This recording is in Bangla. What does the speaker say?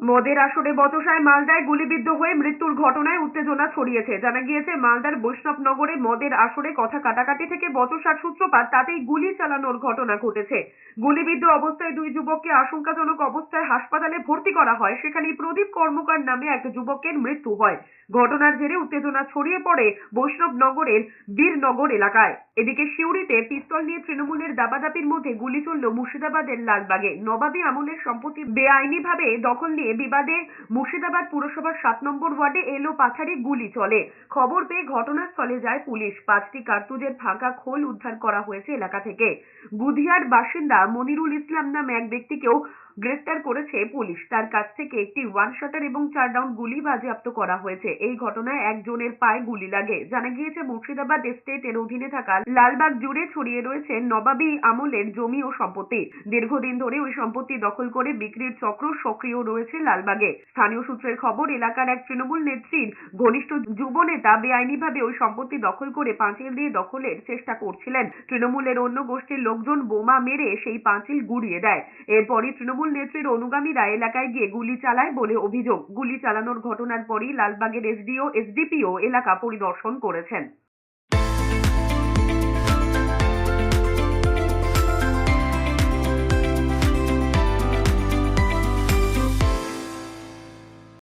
মদের আসরে বচসায় মালদায় গুলিবিদ্ধ হয়ে মৃত্যুর ঘটনায় উত্তেজনা ছড়িয়েছে। জানা গিয়েছে, মালদার বৈষ্ণবনগরে মদের আসরে কথা কাটাকাটি থেকে বচসার সূত্রপাত, তাতেই গুলি চালানোর ঘটনা ঘটেছে। গুলিবিদ্ধ অবস্থায় দুই যুবককে আশঙ্কাজনক অবস্থায় হাসপাতালে ভর্তি করা হয়। সেখানেই প্রদীপ কর্মকার নামে এক যুবকের মৃত্যু হয়। ঘটনার জেরে উত্তেজনা ছড়িয়ে পড়ে বৈষ্ণবনগরের বীরনগর এলাকায়। এদিকে সিউড়িতে পিস্তল নিয়ে তৃণমূলের দাবাদাপির মধ্যে গুলি চলল মুর্শিদাবাদের লালবাগে। নবাবী আমলের সম্পত্তি বেআইনিভাবে দখল নিয়ে বিবাদে মুর্শিদাবাদ পুরসভার সাত নম্বর ওয়ার্ডে এলো পাথারি, গুলি চলে। খবর পেয়ে ঘটনাস্থলে যায় পুলিশ। পাঁচটি কার্তুজের ফাঁকা খোল উদ্ধার করা হয়েছে এলাকা থেকে। গুধিয়ার বাসিন্দা মনিরুল ইসলাম নামে এক ব্যক্তিকেও গ্রেফতার করেছে পুলিশ। তার কাছ থেকে একটি ওয়ান শটার এবং চার রাউন্ড গুলি বাজেয়াপ্ত করা হয়েছে। এই ঘটনায় একজনের পায়ে গুলি লাগে। জানা গিয়েছে, মুর্শিদাবাদ এস্টেটের অধীনে থাকা লালবাগ জুড়ে ছড়িয়ে রয়েছে নবাবী আমলের জমি ও সম্পত্তি। দীর্ঘদিন ধরে ওই সম্পত্তি দখল করে বিক্রির চক্র সক্রিয় রয়েছে লালবাগে। স্থানীয় সূত্রের খবর, এলাকার এক তৃণমূল নেত্রীর ঘনিষ্ঠ যুব নেতা বেআইনিভাবে ওই সম্পত্তি দখল করে পাঁচিল দিয়ে দখলের চেষ্টা করছিলেন। তৃণমূলের অন্য গোষ্ঠীর লোকজন বোমা মেরে সেই পাঁচিল গুড়িয়ে দেয়। এরপরই তৃণমূল নেত্রীর অনুগামীরা এলাকায় গিয়ে গুলি চালায় বলে অভিযোগ। গুলি চালানোর ঘটনার পরই লালবাগের এসডিও, এসডিপিও এলাকা পরিদর্শন করেছেন।